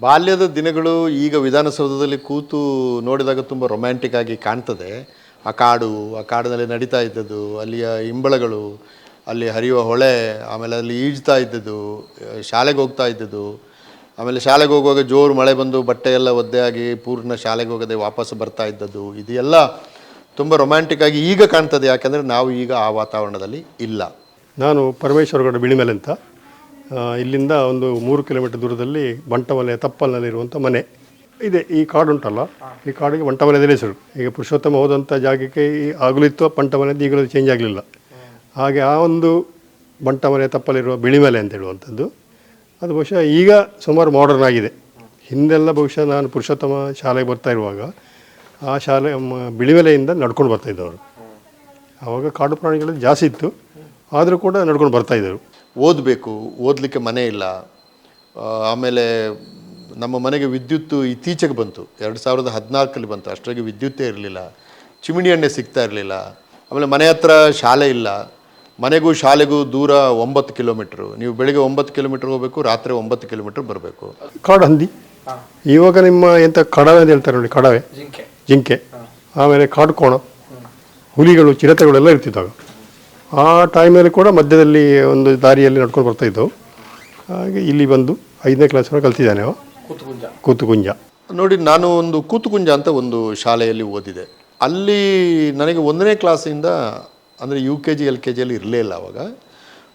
ಬಾಲ್ಯದ ದಿನಗಳು ಈಗ ವಿಧಾನಸೌಧದಲ್ಲಿ ಕೂತು ನೋಡಿದಾಗ ತುಂಬ ರೊಮ್ಯಾಂಟಿಕ್ ಆಗಿ ಕಾಣ್ತದೆ. ಆ ಕಾಡು, ಆ ಕಾಡಿನಲ್ಲಿ ನಡೀತಾ ಇದ್ದದ್ದು, ಅಲ್ಲಿಯ ಇಂಬಳಗಳು ಅಲ್ಲಿ ಹರಿಯುವ ಹೊಳೆ, ಆಮೇಲೆ ಅಲ್ಲಿ ಈಜ್ತಾ ಇದ್ದದ್ದು, ಶಾಲೆಗೆ ಹೋಗ್ತಾ ಇದ್ದದ್ದು, ಆಮೇಲೆ ಶಾಲೆಗೆ ಹೋಗುವಾಗ ಜೋರು ಮಳೆ ಬಂದು ಬಟ್ಟೆ ಎಲ್ಲ ಒದ್ದೆ ಪೂರ್ಣ ಶಾಲೆಗೆ ಹೋಗದೆ ವಾಪಸ್ ಬರ್ತಾ ಇದ್ದದ್ದು. ಇದೆಲ್ಲ ತುಂಬ ರೊಮ್ಯಾಂಟಿಕ್ ಆಗಿ ಈಗ ಕಾಣ್ತದೆ. ಯಾಕೆಂದರೆ ನಾವು ಈಗ ಆ ವಾತಾವರಣದಲ್ಲಿ ಇಲ್ಲ. ನಾನು ಪರಮೇಶ್ವರಗೌಡ ಬಿಳಿಮೇಲೆ ಅಂತ. ಇಲ್ಲಿಂದ ಒಂದು ಮೂರು ಕಿಲೋಮೀಟರ್ ದೂರದಲ್ಲಿ ಬಂಟವಲೆ ತಪ್ಪಲ್ನಲ್ಲಿರುವಂಥ ಮನೆ. ಇದೆ, ಈ ಕಾಡು ಉಂಟಲ್ಲ? ಈ ಕಾಡಿಗೆ ಬಂಟವಲಯದಲ್ಲಿ ಹೆಸರು. ಈಗ ಪುರುಷೋತ್ತಮ ಹೋದಂಥ ಜಾಗಕ್ಕೆ ಈ ಆಗಲೂ ಇತ್ತು ಬಂಟಮಲೆ ಈಗಲೂ ಚೇಂಜ್ ಆಗಲಿಲ್ಲ. ಹಾಗೆ ಆ ಒಂದು ಬಂಟಮಲೆ ತಪ್ಪಲಿರುವ ಬಿಳಿಮಲೆ ಅಂತ ಹೇಳುವಂಥದ್ದು. ಅದು ಬಹುಶಃ ಈಗ ಸುಮಾರು ಮಾಡರ್ನ್ ಆಗಿದೆ. ಹಿಂದೆಲ್ಲ ಬಹುಶಃ ನಾನು ಪುರುಷೋತ್ತಮ ಶಾಲೆಗೆ ಬರ್ತಾ ಇರುವಾಗ, ಆ ಶಾಲೆ ಬಿಳಿಮಲೆಯಿಂದ ನಡ್ಕೊಂಡು ಬರ್ತಾಯಿದ್ದವರು ಆವಾಗ ಕಾಡು ಪ್ರಾಣಿಗಳು ಜಾಸ್ತಿ ಇತ್ತು. ಆದರೂ ಕೂಡ ನಡ್ಕೊಂಡು ಬರ್ತಾ ಇದ್ದರು. ಓದಬೇಕು ಓದಲಿಕ್ಕೆ ಮನೆ ಇಲ್ಲ. ಆಮೇಲೆ ನಮ್ಮ ಮನೆಗೆ ವಿದ್ಯುತ್ತು ಇತ್ತೀಚೆಗೆ ಬಂತು. ಎರಡು ಸಾವಿರದ ಹದಿನಾಲ್ಕಲ್ಲಿ ಬಂತು. ಅಷ್ಟರಾಗೆ ವಿದ್ಯುತ್ತೇ ಇರಲಿಲ್ಲ. ಚಿಮಿಣಿ ಎಣ್ಣೆ ಸಿಗ್ತಾ ಇರಲಿಲ್ಲ. ಆಮೇಲೆ ಮನೆ ಹತ್ರ ಶಾಲೆ ಇಲ್ಲ. ಮನೆಗೂ ಶಾಲೆಗೂ ದೂರ ಒಂಬತ್ತು ಕಿಲೋಮೀಟ್ರು. ನೀವು ಬೆಳಿಗ್ಗೆ ಒಂಬತ್ತು ಕಿಲೋಮೀಟ್ರ್ ಹೋಗಬೇಕು ರಾತ್ರಿ ಒಂಬತ್ತು ಕಿಲೋಮೀಟ್ರ್ ಬರಬೇಕು. ಕಾಡು ಹಂದಿ? ಇವಾಗ ನಿಮ್ಮ ಎಂಥ ಕಡವೆ ಅಂತ ಹೇಳ್ತಾರೆ ನೋಡಿ ಕಡವೆ? ಜಿಂಕೆ. ಜಿಂಕೆ. ಆಮೇಲೆ ಕಾಡು ಕೋಣ. ಹುಲಿಗಳು ಚಿರತೆಗಳೆಲ್ಲ ಇರ್ತಿದ್ದಾಗ ಆ ಟೈಮಲ್ಲಿ ಕೂಡ ಮಧ್ಯದಲ್ಲಿ ಒಂದು ದಾರಿಯಲ್ಲಿ ನಡ್ಕೊಂಡು ಬರ್ತಾಯಿದ್ದು ಇದ್ದವು ಹಾಗೆ ಇಲ್ಲಿ ಬಂದು ಐದನೇ ಕ್ಲಾಸ್ವರೆಗೆ ಕಲ್ತಿದ್ದಾನೆ ಅವ. ಕೂತುಗುಂಜ. ಕೂತುಗುಂಜ. ನೋಡಿ ನಾನು ಒಂದು ಕೂತುಕುಂಜ ಅಂತ ಒಂದು ಶಾಲೆಯಲ್ಲಿ ಓದಿದೆ. ಅಲ್ಲಿ ನನಗೆ ಒಂದನೇ ಕ್ಲಾಸಿಂದ ಅಂದರೆ U K G L K ಜಿಯಲ್ಲಿ ಇರಲೇ ಇಲ್ಲ ಅವಾಗ.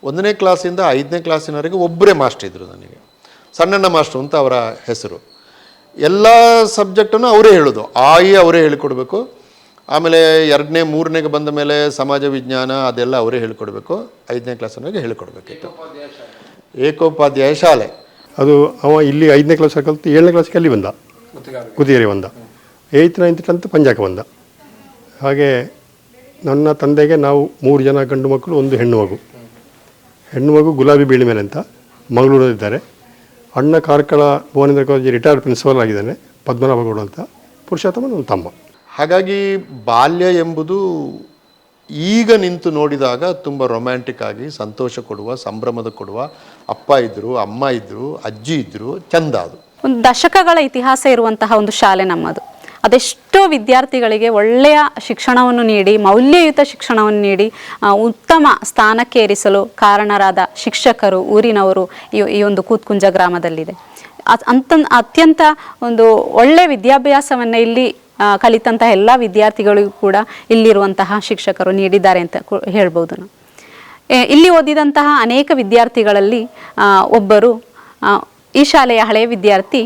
ಒಂದನೇ ಕ್ಲಾಸಿಂದ ಐದನೇ ಕ್ಲಾಸಿನವರೆಗೆ ಒಬ್ಬರೇ ಮಾಸ್ಟರ್ ಇದ್ದರು ನನಗೆ. ಸಣ್ಣಣ್ಣ ಮಾಸ್ಟ್ರು ಅಂತ ಅವರ ಹೆಸರು. ಎಲ್ಲ ಸಬ್ಜೆಕ್ಟನ್ನು ಅವರೇ ಹೇಳೋದು. ಆಯಿ ಅವರೇ ಹೇಳಿಕೊಡ್ಬೇಕು. ಆಮೇಲೆ ಎರಡನೇ ಮೂರನೇಗೆ ಬಂದ ಮೇಲೆ ಸಮಾಜ ವಿಜ್ಞಾನ ಅದೆಲ್ಲ ಅವರೇ ಹೇಳ್ಕೊಡ್ಬೇಕು. ಐದನೇ ಕ್ಲಾಸಿನವರೆಗೆ ಹೇಳ್ಕೊಡ್ಬೇಕಿತ್ತು. ಏಕೋಪಾಧ್ಯಾಯ ಶಾಲೆ. ಅದು ಅವ ಇಲ್ಲಿ ಐದನೇ ಕ್ಲಾಸ್ ಕಲಿತು ಏಳನೇ ಕ್ಲಾಸ್ಗೆ ಅಲ್ಲಿ ಬಂದ. ಕುದಿಯರಿ ಬಂದ. ಏಯ್ತ್ ನೈನ್ತ್ ಟೆಂತ್ ಪಂಜಾಕ ಬಂದ. ಹಾಗೆ ನನ್ನ ತಂದೆಗೆ ನಾವು ಮೂರು ಜನ ಗಂಡು ಮಕ್ಕಳು ಒಂದು ಹೆಣ್ಣು ಮಗು. ಹೆಣ್ಣು ಮಗು ಗುಲಾಬಿ ಬೀಳಿ ಮೇಲೆ ಅಂತ ಮಂಗಳೂರಲ್ಲಿದ್ದಾರೆ. ಅಣ್ಣ Karkala Bhuvanendra college retired principal ಆಗಿದ್ದಾನೆ ಪದ್ಮನಾಭಗೌಡ ಅಂತ ಪುರುಷೋತ್ತಮ ನನ್ನ ತಮ್ಮ. ಹಾಗಾಗಿ ಬಾಲ್ಯ ಎಂಬುದು ಈಗ ನಿಂತು ನೋಡಿದಾಗ ತುಂಬ ರೊಮ್ಯಾಂಟಿಕ್ ಆಗಿ ಸಂತೋಷ ಕೊಡುವ, ಸಂಭ್ರಮದ ಕೊಡುವ. ಅಪ್ಪ ಇದ್ದರು ಅಮ್ಮ ಇದ್ದರು ಅಜ್ಜಿ ಇದ್ದರು ಚಂದ ಅದು. ಒಂದು ದಶಕಗಳ ಇತಿಹಾಸ ಇರುವಂತಹ ಒಂದು ಶಾಲೆ ನಮ್ಮದು. ಅದೆಷ್ಟೋ ವಿದ್ಯಾರ್ಥಿಗಳಿಗೆ ಒಳ್ಳೆಯ ಶಿಕ್ಷಣವನ್ನು ನೀಡಿ, ಮೌಲ್ಯಯುತ ಶಿಕ್ಷಣವನ್ನು ನೀಡಿ ಉತ್ತಮ ಸ್ಥಾನಕ್ಕೇರಿಸಲು ಕಾರಣರಾದ ಶಿಕ್ಷಕರು, ಊರಿನವರು ಈ ಈ ಒಂದು ಕೂತ್ಕುಂಜ ಗ್ರಾಮದಲ್ಲಿದೆ. ಅಂತ ಅತ್ಯಂತ ಒಂದು ಒಳ್ಳೆಯ ವಿದ್ಯಾಭ್ಯಾಸವನ್ನು ಇಲ್ಲಿ ಕಲಿತಂತಹ ಎಲ್ಲ ವಿದ್ಯಾರ್ಥಿಗಳಿಗೂ ಕೂಡ ಇಲ್ಲಿರುವಂತಹ ಶಿಕ್ಷಕರು ನೀಡಿದ್ದಾರೆ ಅಂತ ಕು- ಹೇಳ್ಬೋದು ನಾವು. ಎ, ಇಲ್ಲಿ ಓದಿದಂತಹ ಅನೇಕ ವಿದ್ಯಾರ್ಥಿಗಳಲ್ಲಿ ಆ, ಒಬ್ಬರು ಈ ಶಾಲೆಯ ಹಳೆಯ ವಿದ್ಯಾರ್ಥಿ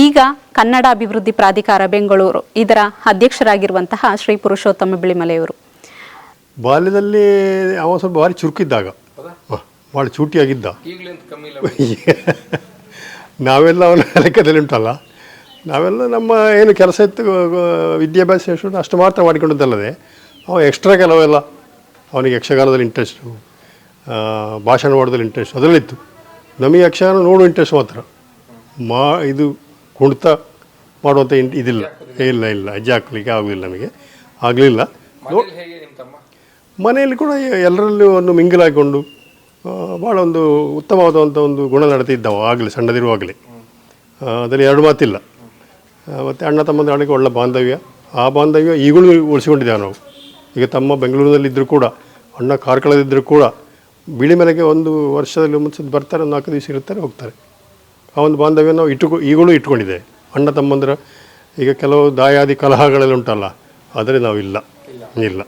ಈಗ ಕನ್ನಡ ಅಭಿವೃದ್ಧಿ ಪ್ರಾಧಿಕಾರ ಬೆಂಗಳೂರು ಇದರ ಅಧ್ಯಕ್ಷರಾಗಿರುವಂತಹ ಶ್ರೀ ಪುರುಷೋತ್ತಮ ಬಿಳಿಮಲೆಯವರು. ಬಾಲ್ಯದಲ್ಲಿ ಅವ ಸ್ವಲ್ಪ ಭಾರಿ ಚುರುಕಿದ್ದಾಗ. ಭಾಳ ಚೂಟಿಯಾಗಿದ್ದ ಈಗಲೇ ಅಂತ ಕಮ್ಮಿ ಇಲ್ಲ ನಾವೆಲ್ಲ ಅವನ ಲೆಕ್ಕದಲ್ಲಿ ಉಂಟಲ್ಲ. ನಾವೆಲ್ಲ ನಮ್ಮ ಏನು ಕೆಲಸ ಇತ್ತು ವಿದ್ಯಾಭ್ಯಾಸ ಎಷ್ಟು ಅಷ್ಟು ಮಾತ್ರ ಮಾಡಿಕೊಂಡದ್ದಲ್ಲದೆ ಅವ ಎಕ್ಸ್ಟ್ರಾ ಕೆಲವೆಲ್ಲ ಅವನಿಗೆ ಯಕ್ಷಗಾನದಲ್ಲಿ ಇಂಟ್ರೆಸ್ಟು ಭಾಷಣ ಮಾಡೋದ್ರಲ್ಲಿ ಇಂಟ್ರೆಸ್ಟ್ ಅದರಲ್ಲಿತ್ತು. ನಮಗೆ ಯಕ್ಷಗಾನ ನೋಡೋ ಇಂಟ್ರೆಸ್ಟ್ ಮಾತ್ರ. ಮಾ ಇದು ಕುಣಿತ ಮಾಡುವಂಥ ಇನ್- ಇದಿಲ್ಲ. ಇಲ್ಲ ಇಲ್ಲ ಹೆಜ್ಜೆ ಹಾಕ್ಲಿಕ್ಕೆ ಆಗಲಿಲ್ಲ. ನಮಗೆ ಆಗಲಿಲ್ಲ ಮನೆಯಲ್ಲಿ ಕೂಡ ಎಲ್ಲರಲ್ಲೂ ಒಂದು ಮಿಂಗಲ್ ಆಗಿಕೊಂಡು ಭಾಳ ಒಂದು ಉತ್ತಮವಾದಂಥ ಒಂದು ಗುಣ ಇದ್ದವ ಆಗಲಿ ಸಣ್ಣದಿರುವಾಗಲೇ. ಅದರಲ್ಲಿ ಎರಡು ಮಾತಿಲ್ಲ. ಮತ್ತು ಅಣ್ಣ ತಮ್ಮಂದ್ರೆ ನಡುವೆ ಒಳ್ಳೆ ಬಾಂಧವ್ಯ. ಆ ಬಾಂಧವ್ಯ ಈಗಲೂ ಉಳಿಸಿಕೊಂಡಿದ್ದೇವೆ ನಾವು. ಈಗ ತಮ್ಮ ಬೆಂಗಳೂರಿನಲ್ಲಿದ್ದರೂ ಕೂಡ ಅಣ್ಣ ಕಾರ್ಕಳದಿದ್ದರೂ ಕೂಡ ಬಿಳಿ ಮನೆಗೆ ಒಂದು ವರ್ಷದಲ್ಲಿ ಮುಂಚೆ ಬರ್ತಾರೆ ಒಂದು ನಾಲ್ಕು ದಿವಸ ಇರ್ತಾರೆ ಹೋಗ್ತಾರೆ. ಆ ಒಂದು ಬಾಂಧವ್ಯ ನಾವು ಇಟ್ಟುಕೊ ಈಗಲೂ ಇಟ್ಕೊಂಡಿದೆ ಅಣ್ಣ ತಮ್ಮಂದ್ರೆ ಈಗ ಕೆಲವು ದಾಯಾದಿ ಕಲಹಗಳೆಲ್ಲ ಉಂಟಲ್ಲ ಆದರೆ ನಾವಿಲ್ಲ. ಇಲ್ಲ.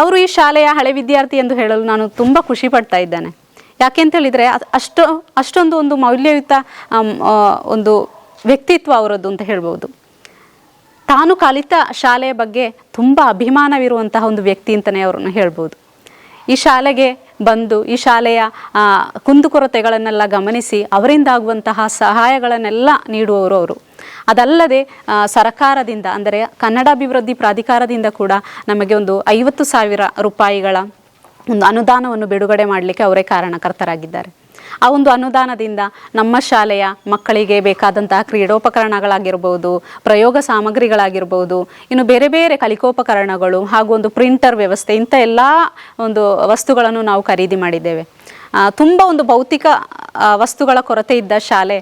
ಅವರು ಈ ಶಾಲೆಯ ಹಳೆ ವಿದ್ಯಾರ್ಥಿ ಎಂದು ಹೇಳಲು ನಾನು ತುಂಬ ಖುಷಿ ಪಡ್ತಾ ಇದ್ದೇನೆ. ಯಾಕೆ ಅಂತ ಹೇಳಿದರೆ ಅಷ್ಟು, ಅಷ್ಟೊಂದು ಒಂದು ಮೌಲ್ಯಯುತ ಒಂದು ವ್ಯಕ್ತಿತ್ವ ಅವರದ್ದು ಅಂತ ಹೇಳ್ಬೋದು. ತಾನು ಕಲಿತ ಶಾಲೆಯ ಬಗ್ಗೆ ತುಂಬ ಅಭಿಮಾನವಿರುವಂತಹ ಒಂದು ವ್ಯಕ್ತಿ ಅಂತಲೇ ಅವರನ್ನು ಹೇಳ್ಬೋದು. ಈ ಶಾಲೆಗೆ ಬಂದು, ಈ ಶಾಲೆಯ ಕುಂದುಕೊರತೆಗಳನ್ನೆಲ್ಲ ಗಮನಿಸಿ, ಅವರಿಂದ ಆಗುವಂತಹ ಸಹಾಯಗಳನ್ನೆಲ್ಲ ನೀಡುವವರು ಅವರು. ಅದಲ್ಲದೆ ಸರಕಾರದಿಂದ, ಅಂದರೆ ಕನ್ನಡ ಅಭಿವೃದ್ಧಿ ಪ್ರಾಧಿಕಾರದಿಂದ ಕೂಡ ನಮಗೆ ಒಂದು ಐವತ್ತು ಸಾವಿರ ರೂಪಾಯಿಗಳ ಒಂದು ಅನುದಾನವನ್ನು ಬಿಡುಗಡೆ ಮಾಡಲಿಕ್ಕೆ ಅವರೇ ಕಾರಣಕರ್ತರಾಗಿದ್ದಾರೆ. ಆ ಒಂದು ಅನುದಾನದಿಂದ ನಮ್ಮ ಶಾಲೆಯ ಮಕ್ಕಳಿಗೆ ಬೇಕಾದಂತಹ ಕ್ರೀಡೋಪಕರಣಗಳಾಗಿರ್ಬೋದು, ಪ್ರಯೋಗ ಸಾಮಗ್ರಿಗಳಾಗಿರ್ಬೋದು, ಇನ್ನು ಬೇರೆ ಬೇರೆ ಕಲಿಕೋಪಕರಣಗಳು ಹಾಗೂ ಒಂದು ಪ್ರಿಂಟರ್ ವ್ಯವಸ್ಥೆ, ಇಂಥ ಎಲ್ಲ ಒಂದು ವಸ್ತುಗಳನ್ನು ನಾವು ಖರೀದಿ ಮಾಡಿದ್ದೇವೆ. ತುಂಬ ಒಂದು ಭೌತಿಕ ವಸ್ತುಗಳ ಕೊರತೆ ಇದ್ದ ಶಾಲೆ.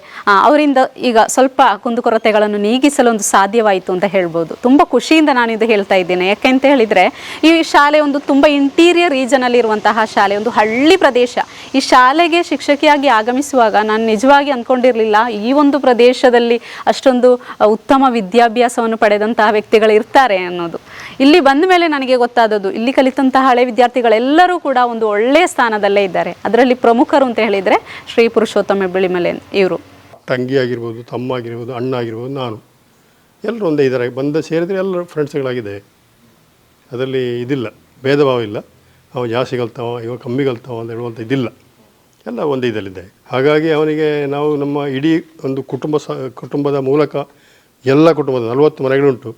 ಅವರಿಂದ ಈಗ ಸ್ವಲ್ಪ ಕುಂದುಕೊರತೆಗಳನ್ನು ನೀಗಿಸಲು ಒಂದು ಸಾಧ್ಯವಾಯಿತು ಅಂತ ಹೇಳ್ಬೋದು. ತುಂಬ ಖುಷಿಯಿಂದ ನಾನು ಇದು ಹೇಳ್ತಾ ಇದ್ದೇನೆ. ಯಾಕೆಂತ ಹೇಳಿದರೆ, ಈ ಶಾಲೆ ಒಂದು ತುಂಬ ಇಂಟೀರಿಯರ್ ರೀಜನಲ್ಲಿ ಇರುವಂತಹ ಶಾಲೆ, ಒಂದು ಹಳ್ಳಿ ಪ್ರದೇಶ. ಈ ಶಾಲೆಗೆ ಶಿಕ್ಷಕಿಯಾಗಿ ಆಗಮಿಸುವಾಗ ನಾನು ನಿಜವಾಗಿ ಅಂದ್ಕೊಂಡಿರಲಿಲ್ಲ ಈ ಒಂದು ಪ್ರದೇಶದಲ್ಲಿ ಅಷ್ಟೊಂದು ಉತ್ತಮ ವಿದ್ಯಾಭ್ಯಾಸವನ್ನು ಪಡೆದಂತಹ ವ್ಯಕ್ತಿಗಳು ಇರ್ತಾರೆ ಅನ್ನೋದು. ಇಲ್ಲಿ ಬಂದ ಮೇಲೆ ನನಗೆ ಗೊತ್ತಾದದ್ದು, ಇಲ್ಲಿ ಕಲಿತಂತಹ ಹಳೆ ವಿದ್ಯಾರ್ಥಿಗಳೆಲ್ಲರೂ ಕೂಡ ಒಂದು ಒಳ್ಳೆಯ ಸ್ಥಾನದಲ್ಲೇ ಇದ್ದಾರೆ. ಅದರಲ್ಲಿ ಪ್ರಮುಖರು ಅಂತ ಹೇಳಿದರೆ ಶ್ರೀ ಪುರುಷೋತ್ತಮ ಬಿಳಿಮಲೆ ಇವರು. ತಂಗಿ ಆಗಿರ್ಬೋದು ತಮ್ಮ ಆಗಿರ್ಬೋದು ಅಣ್ಣ ಆಗಿರ್ಬೋದು ನಾನು. ಎಲ್ಲರೂ ಒಂದೇ ಇದ್ದಾರೆ. ಬಂದ ಸೇರಿದರೆ ಎಲ್ಲರೂ ಫ್ರೆಂಡ್ಸ್ಗಳಾಗಿದೆ ಅದರಲ್ಲಿ ಇದಿಲ್ಲ ಭೇದ ಭಾವ ಇಲ್ಲ. ಅವ ಜಾಸ್ತಿ ಕಲ್ತಾವ, ಇವ ಕಮ್ಮಿ ಕಲ್ತಾವ ಅಂತ ಹೇಳುವಂಥ ಇದಿಲ್ಲ. ಎಲ್ಲ ಒಂದೇ ಇದರಲ್ಲಿದೆ ಹಾಗಾಗಿ ಅವನಿಗೆ ನಾವು ನಮ್ಮ ಇಡೀ ಒಂದು ಕುಟುಂಬ ಸ, ಕುಟುಂಬದ ಮೂಲಕ ಎಲ್ಲ ಕುಟುಂಬದ ನಲವತ್ತು ಮನೆಗಳುಂಟು.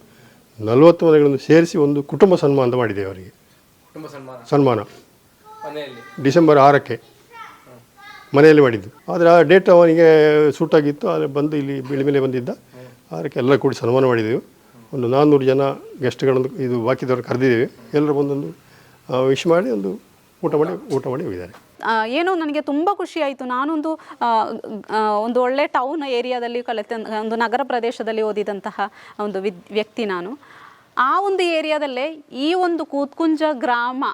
ನಲವತ್ತು ಮನೆಗಳನ್ನು ಸೇರಿಸಿ ಒಂದು ಕುಟುಂಬ ಸನ್ಮಾನ ಮಾಡಿದೆ ಅವರಿಗೆ. ಕುಟುಂಬ ಸನ್ಮಾನ? ಸನ್ಮಾನ. ಮನೆಯಲ್ಲಿ? ಡಿಸೆಂಬರ್ ಆರಕ್ಕೆ. ಮನೆಯಲ್ಲಿ ಮಾಡಿದ್ದು. ಆದರೆ ಆ ಡೇಟ್ ಅವನಿಗೆ ಸೂಟಾಗಿತ್ತು ಆದರೆ ಬಂದು ಇಲ್ಲಿ ಬೆಳಿ ಮೇಲೆ ಬಂದಿದ್ದ. ಅದಕ್ಕೆ ಎಲ್ಲ ಕೂಡಿ ಸನ್ಮಾನ ಮಾಡಿದೆವು. ಒಂದು ನಾನ್ನೂರು ಜನ ಗೆಸ್ಟ್ಗಳನ್ನು ಇದು ಬಾಕಿದವರು ಕರೆದಿದ್ದೇವೆ. ಎಲ್ಲರೂ ಬಂದೊಂದು ವಿಶ್ ಮಾಡಿ ಒಂದು ಊಟ ಮಾಡಿ ಊಟ ಮಾಡಿ ಹೋಗಿದ್ದಾರೆ. ಏನೋ ನನಗೆ ತುಂಬ ಖುಷಿ ಆಯಿತು. ನಾನೊಂದು ಒಂದು ಒಳ್ಳೆ ಟೌನ್ ಏರಿಯಾದಲ್ಲಿ ಕಲಿತ, ಒಂದು ನಗರ ಪ್ರದೇಶದಲ್ಲಿ ಓದಿದಂತಹ ಒಂದು ವಿದ್, ವ್ಯಕ್ತಿ ನಾನು. ಆ ಒಂದು ಏರಿಯಾದಲ್ಲೇ ಈ ಒಂದು ಕೂತ್ಕುಂಜ ಗ್ರಾಮ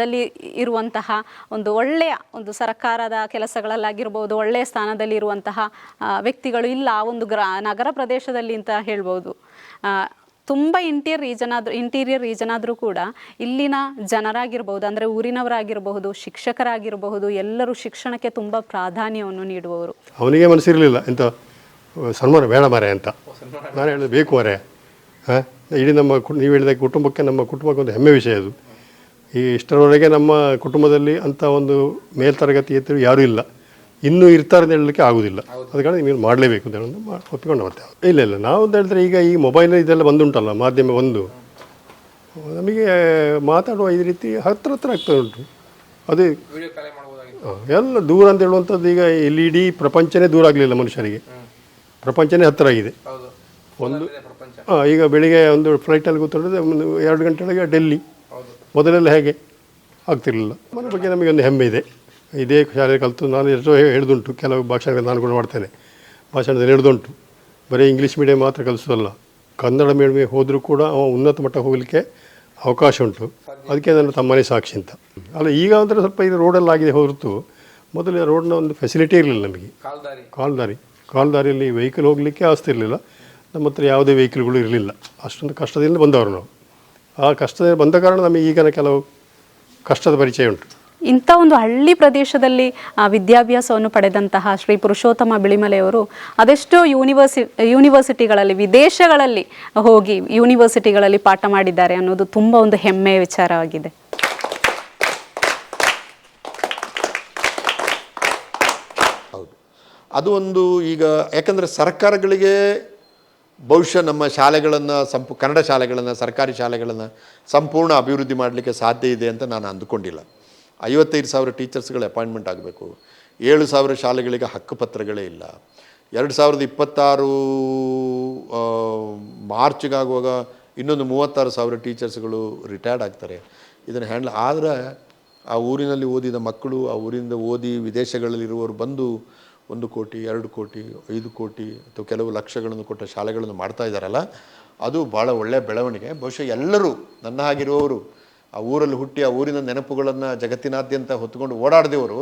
ದಲ್ಲಿ ಇರುವಂತಹ ಒಂದು ಒಳ್ಳೆಯ ಒಂದು ಸರ್ಕಾರದ ಕೆಲಸಗಳಲ್ಲಾಗಿರ್ಬೋದು, ಒಳ್ಳೆಯ ಸ್ಥಾನದಲ್ಲಿ ಇರುವಂತಹ ವ್ಯಕ್ತಿಗಳು ಇಲ್ಲ ಆ ಒಂದು ಗ್ರಾ, ನಗರ ಪ್ರದೇಶದಲ್ಲಿ ಅಂತ ಹೇಳ್ಬೋದು. ತುಂಬ ಇಂಟೀರಿಯರ್ ರೀಜನ್ ಆದರೂ ಇಂಟೀರಿಯರ್ ರೀಜನ್ ಆದರೂ ಕೂಡ ಇಲ್ಲಿನ ಜನರಾಗಿರ್ಬಹುದು, ಅಂದರೆ ಊರಿನವರಾಗಿರಬಹುದು, ಶಿಕ್ಷಕರಾಗಿರಬಹುದು, ಎಲ್ಲರೂ ಶಿಕ್ಷಣಕ್ಕೆ ತುಂಬ ಪ್ರಾಧಾನ್ಯವನ್ನು ನೀಡುವವರು. ಅವನಿಗೆ ಮನಸ್ಸಿರಲಿಲ್ಲ. ಎಂತ, ಸನ್ಮಾನ ಬೇಡ ಮಾರೆ ಅಂತ. ನಾನು ಹೇಳಿದೆ ಬೇಕು ಮಾರೆ ಹಾಂ? ಇಡೀ ನಮ್ಮ ನೀವು ಹೇಳಿದ ಕುಟುಂಬಕ್ಕೆ ನಮ್ಮ ಕುಟುಂಬಕ್ಕೆ ಒಂದು ಹೆಮ್ಮೆ ವಿಷಯ ಅದು. ಈ ಇಷ್ಟರವರೆಗೆ ನಮ್ಮ ಕುಟುಂಬದಲ್ಲಿ ಅಂಥ ಒಂದು ಮೇಲ್ತರಗತಿ ಎತ್ತರು ಯಾರೂ ಇಲ್ಲ. ಇನ್ನೂ ಇರ್ತಾರೆ ಅಂತ ಹೇಳಲಿಕ್ಕೆ ಆಗೋದಿಲ್ಲ. ಅದ ಕಾರಣ ನೀವು ಮಾಡಲೇಬೇಕು ಅಂತ ಹೇಳೋದು ಒಪ್ಪಿಕೊಂಡು ಮತ್ತೆ. ಇಲ್ಲ ಇಲ್ಲ ನಾವು ಅಂತ ಹೇಳಿದ್ರೆ ಈಗ ಈ ಮೊಬೈಲ್ ಇದೆಲ್ಲ ಬಂದುಂಟಲ್ಲ ಮಾಧ್ಯಮ ಒಂದು. ನಮಗೆ ಮಾತಾಡುವ ಈ ರೀತಿ ಹತ್ರ ಹತ್ರ ಆಗ್ತಾ ಉಂಟು. ಅದೇ ಎಲ್ಲ ದೂರ ಅಂತ ಹೇಳುವಂಥದ್ದು ಈಗ ಇಲ್ಲಿ ಇಡೀ ಪ್ರಪಂಚನೇ ದೂರ ಆಗಲಿಲ್ಲ ಮನುಷ್ಯರಿಗೆ. ಪ್ರಪಂಚನೇ ಹತ್ತಿರ ಆಗಿದೆ. ಒಂದು ಹಾಂ ಈಗ ಬೆಳಿಗ್ಗೆ ಒಂದು ಫ್ಲೈಟಲ್ಲಿ ಕೂತ್ಕೊಂಡ್ರೆ ಒಂದು ಎರಡು ಗಂಟೆ ಒಳಗೆ ಡೆಲ್ಲಿ ಮೊದಲೆಲ್ಲ ಹೇಗೆ ಆಗ್ತಿರಲಿಲ್ಲ. ಮನೆ ಬಗ್ಗೆ ನಮಗೆ ಒಂದು ಹೆಮ್ಮೆ ಇದೆ. ಇದೇ ಶಾಲೆ ಕಲಿತು ನಾನು ಎಷ್ಟೋ ಹೇಳಿದುಂಟು ಕೆಲವು ಭಾಷೆಗಳು ನಾನು ಕೂಡ ಮಾಡ್ತೇನೆ. ಭಾಷಣದಲ್ಲಿ ಹಿಡಿದುಂಟು ಬರೀ ಇಂಗ್ಲೀಷ್ ಮೀಡಿಯಂ ಮಾತ್ರ ಕಲಿಸೋಲ್ಲ ಕನ್ನಡ ಮೀಡಿಯಂ ಹೋದರೂ ಕೂಡ ಅವ ಉನ್ನತ ಮಟ್ಟ ಹೋಗಲಿಕ್ಕೆ ಅವಕಾಶ ಉಂಟು. ಅದಕ್ಕೆ ನನ್ನ ತಮ್ಮನೇ ಸಾಕ್ಷಿ ಅಂತ. ಅಲ್ಲ ಈಗ ಅಂದರೆ ಸ್ವಲ್ಪ ಇದು ರೋಡಲ್ಲಿ ಆಗಿದೆ ಹೊರತು ಮೊದಲು ರೋಡ್ನ ಒಂದು ಫೆಸಿಲಿಟಿ ಇರಲಿಲ್ಲ ನಮಗೆ. ಕಾಲ್ದಾರಿ. ಕಾಲ್ದಾರಿ. ಕಾಲ್ದಾರಿಯಲ್ಲಿ ವೆಹಿಕಲ್ ಹೋಗಲಿಕ್ಕೆ ಆಸ್ತಿ ಇರಲಿಲ್ಲ. ನಮ್ಮ ಹತ್ರ ಯಾವುದೇ ವೆಹಿಕಲ್ಗಳು ಇರಲಿಲ್ಲ. ಅಷ್ಟೊಂದು ಕಷ್ಟದಿಂದ ಬಂದವರು ನಾವು. ಆ ಕಷ್ಟದಿಂದ ಬಂದ ಕಾರಣ ನಮಗೆ ಈಗಿನ ಕೆಲವು ಕಷ್ಟದ ಪರಿಚಯ ಉಂಟು. ಇಂಥ ಒಂದು ಹಳ್ಳಿ ಪ್ರದೇಶದಲ್ಲಿ ವಿದ್ಯಾಭ್ಯಾಸವನ್ನು ಪಡೆದಂತಹ ಶ್ರೀ ಪುರುಷೋತ್ತಮ ಬಿಳಿಮಲೆಯವರು ಅದೆಷ್ಟೋ ಯೂನಿವರ್ಸಿ, ಯೂನಿವರ್ಸಿಟಿಗಳಲ್ಲಿ, ವಿದೇಶಗಳಲ್ಲಿ ಹೋಗಿ ಯೂನಿವರ್ಸಿಟಿಗಳಲ್ಲಿ ಪಾಠ ಮಾಡಿದ್ದಾರೆ ಅನ್ನೋದು ತುಂಬ ಒಂದು ಹೆಮ್ಮೆಯ ವಿಚಾರವಾಗಿದೆ ಅದು ಒಂದು ಈಗ ಯಾಕಂದರೆ ಸರ್ಕಾರಗಳಿಗೆ ಬಹುಶಃ ನಮ್ಮ ಶಾಲೆಗಳನ್ನು ಸಂಪು, ಕನ್ನಡ ಶಾಲೆಗಳನ್ನು, ಸರ್ಕಾರಿ ಶಾಲೆಗಳನ್ನು ಸಂಪೂರ್ಣ ಅಭಿವೃದ್ಧಿ ಮಾಡಲಿಕ್ಕೆ ಸಾಧ್ಯ ಇದೆ ಅಂತ ನಾನು ಅಂದುಕೊಂಡಿಲ್ಲ. ಐವತ್ತೈದು ಸಾವಿರ ಟೀಚರ್ಸ್ಗಳು ಅಪಾಯಿಂಟ್ಮೆಂಟ್ ಆಗಬೇಕು. ಏಳು ಸಾವಿರ ಶಾಲೆಗಳಿಗೆ ಹಕ್ಕುಪತ್ರಗಳೇ ಇಲ್ಲ. ಎರಡು ಸಾವಿರದ ಇಪ್ಪತ್ತಾರು ಮಾರ್ಚ್ಗಾಗುವಾಗ ಇನ್ನೊಂದು ಮೂವತ್ತಾರು ಸಾವಿರ ಟೀಚರ್ಸ್ಗಳು ರಿಟೈರ್ಡ್ ಆಗ್ತಾರೆ. ಇದನ್ನು ಹ್ಯಾಂಡ್ಲ್ ಆದರೆ ಆ ಊರಿನಲ್ಲಿ ಓದಿದ ಮಕ್ಕಳು, ಆ ಊರಿಂದ ಓದಿ ವಿದೇಶಗಳಲ್ಲಿರುವವರು ಬಂದು ಒಂದು ಕೋಟಿ, ಎರಡು ಕೋಟಿ, ಐದು ಕೋಟಿ ಅಥವಾ ಕೆಲವು ಲಕ್ಷಗಳನ್ನು ಕೊಟ್ಟ ಶಾಲೆಗಳನ್ನು ಮಾಡ್ತಾ ಇದ್ದಾರಲ್ಲ, ಅದು ಭಾಳ ಒಳ್ಳೆಯ ಬೆಳವಣಿಗೆ. ಬಹುಶಃ ಎಲ್ಲರೂ ನನ್ನ ಹಾಗಿರುವವರು ಆ ಊರಲ್ಲಿ ಹುಟ್ಟಿ ಆ ಊರಿನ ನೆನಪುಗಳನ್ನು ಜಗತ್ತಿನಾದ್ಯಂತ ಹೊತ್ತುಕೊಂಡು ಓಡಾಡಿದವರು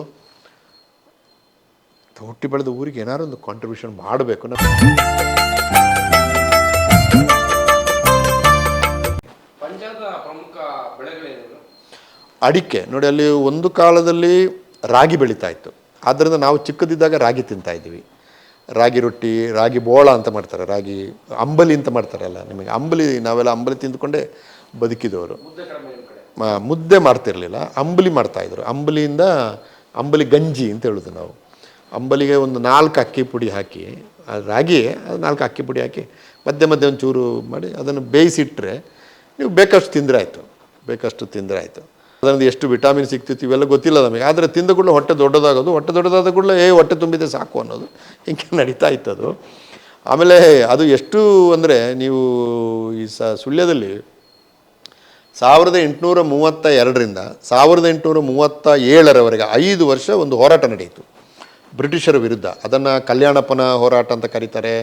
ಹುಟ್ಟಿ ಬೆಳೆದ ಊರಿಗೆ ಏನಾದ್ರು ಒಂದು ಕಾಂಟ್ರಿಬ್ಯೂಷನ್ ಮಾಡಬೇಕು ನಾವು ಅಡಿಕೆ. ನೋಡಿ ಅಲ್ಲಿ ಒಂದು ಕಾಲದಲ್ಲಿ ರಾಗಿ ಬೆಳೀತಾ ಇತ್ತು. ಆದ್ದರಿಂದ ನಾವು ಚಿಕ್ಕದಿದ್ದಾಗ ರಾಗಿ ತಿಂತಾ ಇದ್ವಿ ರಾಗಿ ರೊಟ್ಟಿ ರಾಗಿ ಬೋಳ ಅಂತ ಮಾಡ್ತಾರೆ. ರಾಗಿ ಅಂಬಲಿ ಅಂತ ಮಾಡ್ತಾರೆ ಅಲ್ಲ ನಿಮಗೆ ಅಂಬಲಿ ನಾವೆಲ್ಲ ಅಂಬಲಿ ತಿಂದುಕೊಂಡೇ ಬದುಕಿದವರು. ಮುದ್ದೆ ಮಾಡ್ತಿರಲಿಲ್ಲ ಕಡೆ ಅಂಬಲಿ ಮಾಡ್ತಾಯಿದ್ರು ಅಂಬಲಿಯಿಂದ ಅಂಬಲಿ ಗಂಜಿ ಅಂತ ಹೇಳೋದು ನಾವು. ಅಂಬಲಿಗೆ ಒಂದು ನಾಲ್ಕು ಅಕ್ಕಿ ಪುಡಿ ಹಾಕಿ, ಅದು ರಾಗಿ, ಅದು ನಾಲ್ಕು ಅಕ್ಕಿ ಪುಡಿ ಹಾಕಿ ಮಧ್ಯೆ ಮಧ್ಯೆ ಚೂರು ಮಾಡಿ ಅದನ್ನು ಬೇಯಿಸಿಟ್ಟರೆ ನೀವು ಬೇಕಷ್ಟು ತಿಂದರೆ ಆಯಿತು. ಬೇಕಷ್ಟು ತಿಂದರೆ ಆಯಿತು. ಅದರಿಂದ ಎಷ್ಟು ವಿಟಾಮಿನ್ ಸಿಗ್ತಿತ್ತು ಇವೆಲ್ಲ ಗೊತ್ತಿಲ್ಲ ನಮಗೆ. ಆದರೆ ತಿಂದ ಕೂಡಲೇ ಹೊಟ್ಟೆ ದೊಡ್ಡದಾಗೋದು. ಹೊಟ್ಟೆ ದೊಡ್ಡದಾದ ಕೂಡಲೇ, ಏ, ಹೊಟ್ಟೆ ತುಂಬಿದೆ ಸಾಕು ಅನ್ನೋದು ಹಿಂಗೆ ನಡೀತಾ ಇತ್ತು ಅದು ಆಮೇಲೆ ಅದು ಎಷ್ಟು ಅಂದರೆ ನೀವು ಈ ಸ ಸುಳ್ಯದಲ್ಲಿ ಸಾವಿರದ ಎಂಟುನೂರ ಮೂವತ್ತ ಎರಡರಿಂದ ಸಾವಿರದ ಎಂಟುನೂರ ಮೂವತ್ತ ಏಳರವರೆಗೆ ಐದು ವರ್ಷ ಒಂದು ಹೋರಾಟ ನಡೆಯಿತು. ಬ್ರಿಟಿಷರ ವಿರುದ್ಧ. ಅದನ್ನು ಕಲ್ಯಾಣಪ್ಪನ ಹೋರಾಟ ಅಂತ ಕರೀತಾರೆ,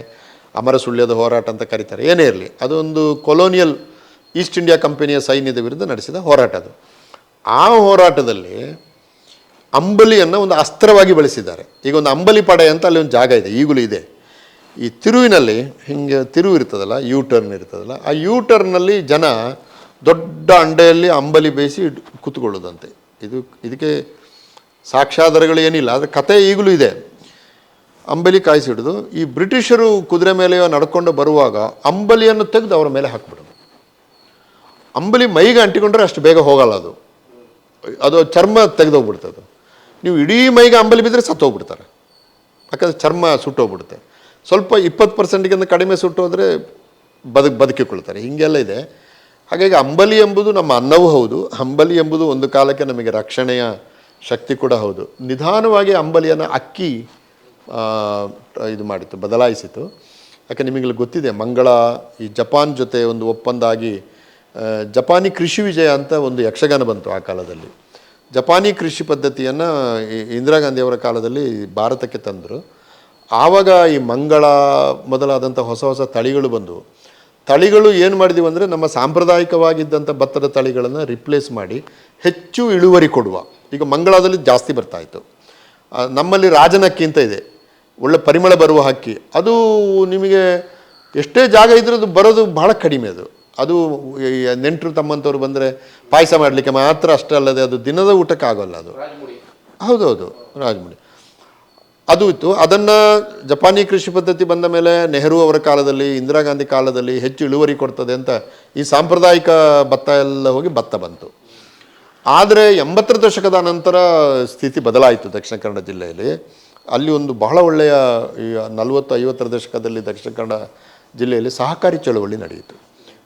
ಅಮರ ಸುಳ್ಯದ ಹೋರಾಟ ಅಂತ ಕರೀತಾರೆ, ಏನೇ ಇರಲಿ. ಅದೊಂದು ಕೊಲೋನಿಯಲ್ ಈಸ್ಟ್ ಇಂಡಿಯಾ ಕಂಪನಿಯ ಸೈನ್ಯದ ವಿರುದ್ಧ ನಡೆಸಿದ ಹೋರಾಟ ಅದು. ಆ ಹೋರಾಟದಲ್ಲಿ ಅಂಬಲಿಯನ್ನು ಒಂದು ಅಸ್ತ್ರವಾಗಿ ಬಳಸಿದ್ದಾರೆ. ಈಗ ಒಂದು ಅಂಬಲಿ ಪಡೆ ಅಂತ ಅಲ್ಲಿ ಒಂದು ಜಾಗ ಇದೆ, ಈಗಲೂ ಇದೆ. ಈ ತಿರುವಿನಲ್ಲಿ ಹಿಂಗೆ ತಿರುವು ಇರ್ತದಲ್ಲ ಯೂ ಟರ್ನ್ ಇರ್ತದಲ್ಲ, ಆ ಯೂ ಟರ್ನಲ್ಲಿ ಜನ ದೊಡ್ಡ ಅಂಡೆಯಲ್ಲಿ ಅಂಬಲಿ ಬೇಯಿಸಿ ಕೂತ್ಕೊಳ್ಳೋದಂತೆ. ಇದು ಇದಕ್ಕೆ ಸಾಕ್ಷ್ಯಾಧಾರಗಳು ಏನಿಲ್ಲ, ಆದರೆ ಕತೆ ಈಗಲೂ ಇದೆ. ಅಂಬಲಿ ಕಾಯಿಸಿ ಹಿಡಿದು, ಈ ಬ್ರಿಟಿಷರು ಕುದುರೆ ಮೇಲೆಯೋ ನಡ್ಕೊಂಡು ಬರುವಾಗ ಅಂಬಲಿಯನ್ನು ತೆಗೆದು ಅವರ ಮೇಲೆ ಹಾಕ್ಬಿಡೋದು. ಅಂಬಲಿ ಮೈಗೆ ಅಂಟಿಕೊಂಡ್ರೆ ಅಷ್ಟು ಬೇಗ ಹೋಗಲ್ಲ ಅದು. ಅದು ಚರ್ಮ ತೆಗೆದೋಗ್ಬಿಡ್ತದೆ. ನೀವು ಇಡೀ ಮೈಗೆ ಅಂಬಲಿ ಬಿದ್ದರೆ ಸತ್ತೋಗ್ಬಿಡ್ತಾರೆ. ಯಾಕಂದರೆ ಚರ್ಮ ಸುಟ್ಟೋಗ್ಬಿಡುತ್ತೆ. ಸ್ವಲ್ಪ ಇಪ್ಪತ್ತು ಪರ್ಸೆಂಟ್ಗಿಂತ ಕಡಿಮೆ ಸುಟ್ಟೋದ್ರೆ ಬದುಕು ಬದುಕಿಕೊಳ್ತಾರೆ. ಹೀಗೆಲ್ಲ ಇದೆ. ಹಾಗಾಗಿ ಅಂಬಲಿ ಎಂಬುದು ನಮ್ಮ ಅನ್ನವೂ ಹೌದು. ಅಂಬಲಿ ಎಂಬುದು ಒಂದು ಕಾಲಕ್ಕೆ ನಮಗೆ ರಕ್ಷಣೆಯ ಶಕ್ತಿ ಕೂಡ ಹೌದು. ನಿಧಾನವಾಗಿ ಅಂಬಲಿಯನ್ನು ಅಕ್ಕಿ ಇದು ಮಾಡಿತ್ತು ಬದಲಾಯಿಸಿತು ಯಾಕೆ ನಿಮಗೆ ಗೊತ್ತಿದೆ, ಮಂಗಳ ಈ ಜಪಾನ್ ಜೊತೆ ಒಂದು ಒಪ್ಪಂದ ಆಗಿ ಜಪಾನಿ ಕೃಷಿ ವಿಜಯ ಅಂತ ಒಂದು ಯಕ್ಷಗಾನ ಬಂತು ಆ ಕಾಲದಲ್ಲಿ. ಜಪಾನಿ ಕೃಷಿ ಪದ್ಧತಿಯನ್ನು ಇಂದಿರಾ ಗಾಂಧಿಯವರ ಕಾಲದಲ್ಲಿ ಭಾರತಕ್ಕೆ ತಂದರು. ಆವಾಗ ಈ ಮಂಗಳ ಮೊದಲಾದಂಥ ಹೊಸ ಹೊಸ ತಳಿಗಳು ಬಂದವು. ತಳಿಗಳು ಏನು ಮಾಡಿದೀವಿ ಅಂದರೆ ನಮ್ಮ ಸಾಂಪ್ರದಾಯಿಕವಾಗಿದ್ದಂಥ ಭತ್ತದ ತಳಿಗಳನ್ನು ರಿಪ್ಲೇಸ್ ಮಾಡಿ ಹೆಚ್ಚು ಇಳುವರಿ ಕೊಡುವ. ಈಗ ಮಂಗಳದಲ್ಲಿ ಜಾಸ್ತಿ ಬರ್ತಾಯಿತ್ತು ನಮ್ಮಲ್ಲಿ ರಾಜನ ರಾಜನಕ್ಕಿ ಅಂತ ಇದೆ. ಒಳ್ಳೆ ಪರಿಮಳ ಬರುವ ಅಕ್ಕಿ ಅದು ನಿಮಗೆ ಎಷ್ಟೇ ಜಾಗ ಇದ್ರೂ ಅದು ಬರೋದು ಬಹಳ ಕಡಿಮೆ ಅದು. ಅದು ನೆಂಟರು ತಮ್ಮಂಥವ್ರು ಬಂದರೆ ಪಾಯಸ ಮಾಡಲಿಕ್ಕೆ ಮಾತ್ರ ಅಷ್ಟೇ ಅಲ್ಲದೆ ಅದು ದಿನದ ಊಟಕ್ಕೆ ಆಗೋಲ್ಲ ಅದು ಹೌದೌದು ರಾಜಮುಡಿ. ಅದು ಇತ್ತು. ಅದನ್ನು ಜಪಾನಿ ಕೃಷಿ ಪದ್ಧತಿ ಬಂದ ಮೇಲೆ ನೆಹರು ಅವರ ಕಾಲದಲ್ಲಿ, ಇಂದಿರಾ ಗಾಂಧಿ ಕಾಲದಲ್ಲಿ ಹೆಚ್ಚು ಇಳುವರಿ ಕೊಡ್ತದೆ ಅಂತ ಈ ಸಾಂಪ್ರದಾಯಿಕ ಭತ್ತ ಎಲ್ಲ ಹೋಗಿ ಭತ್ತ ಬಂತು. ಆದರೆ ಎಂಬತ್ತರ ದಶಕದ ನಂತರ ಸ್ಥಿತಿ ಬದಲಾಯಿತು ದಕ್ಷಿಣ ಕನ್ನಡ ಜಿಲ್ಲೆಯಲ್ಲಿ. ಅಲ್ಲಿ ಒಂದು ಬಹಳ ಒಳ್ಳೆಯ ಈ ನಲವತ್ತು, ಐವತ್ತರ ದಶಕದಲ್ಲಿ ದಕ್ಷಿಣ ಕನ್ನಡ ಜಿಲ್ಲೆಯಲ್ಲಿ ಸಹಕಾರಿ ಚಳವಳಿ ನಡೆಯಿತು.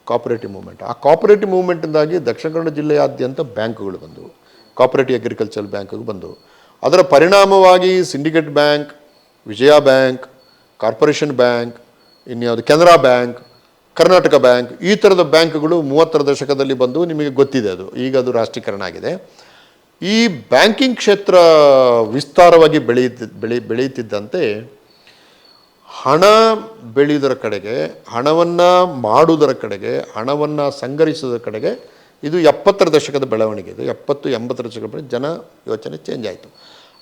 ಕಾಪರೇಟಿವ್ ಮೂವ್ಮೆಂಟ್ ಆ ಕಾಪರೇಟಿವ್ ಮೂವ್ಮೆಂಟಿಂದಾಗಿ ದಕ್ಷಿಣ ಕನ್ನಡ ಜಿಲ್ಲೆಯಾದ್ಯಂತ ಬ್ಯಾಂಕುಗಳು ಬಂದವು. ಕಾಪರೇಟಿವ್ ಅಗ್ರಿಕಲ್ಚರ್ ಬ್ಯಾಂಕ್ಗಳು ಬಂದವು. ಅದರ ಪರಿಣಾಮವಾಗಿ Syndicate Bank, Vijaya Bank, Corporation Bank ಇನ್ಯಾವುದು Canara Bank, Karnataka Bank, ಈ ಥರದ ಬ್ಯಾಂಕ್ಗಳು ಮೂವತ್ತರ ದಶಕದಲ್ಲಿ ಬಂದು ನಿಮಗೆ ಗೊತ್ತಿದೆ ಅದು. ಈಗ ಅದು ರಾಷ್ಟ್ರೀಕರಣ ಆಗಿದೆ. ಈ ಬ್ಯಾಂಕಿಂಗ್ ಕ್ಷೇತ್ರ ವಿಸ್ತಾರವಾಗಿ ಬೆಳೆಯುತ್ತ ಬೆಳೆ, ಬೆಳೆಯುತ್ತಿದ್ದಂತೆ ಹಣ ಬೆಳೆಯುವುದರ ಕಡೆಗೆ, ಹಣವನ್ನು ಮಾಡುವುದರ ಕಡೆಗೆ, ಹಣವನ್ನು ಸಂಗ್ರಹಿಸೋದರ ಕಡೆಗೆ ಇದು ಎಪ್ಪತ್ತರ ದಶಕದ ಬೆಳವಣಿಗೆ, ಇದು ಎಪ್ಪತ್ತು, ಎಂಬತ್ತರ ದಶಕದ ಜನ ಯೋಚನೆ ಚೇಂಜ್ ಆಯಿತು.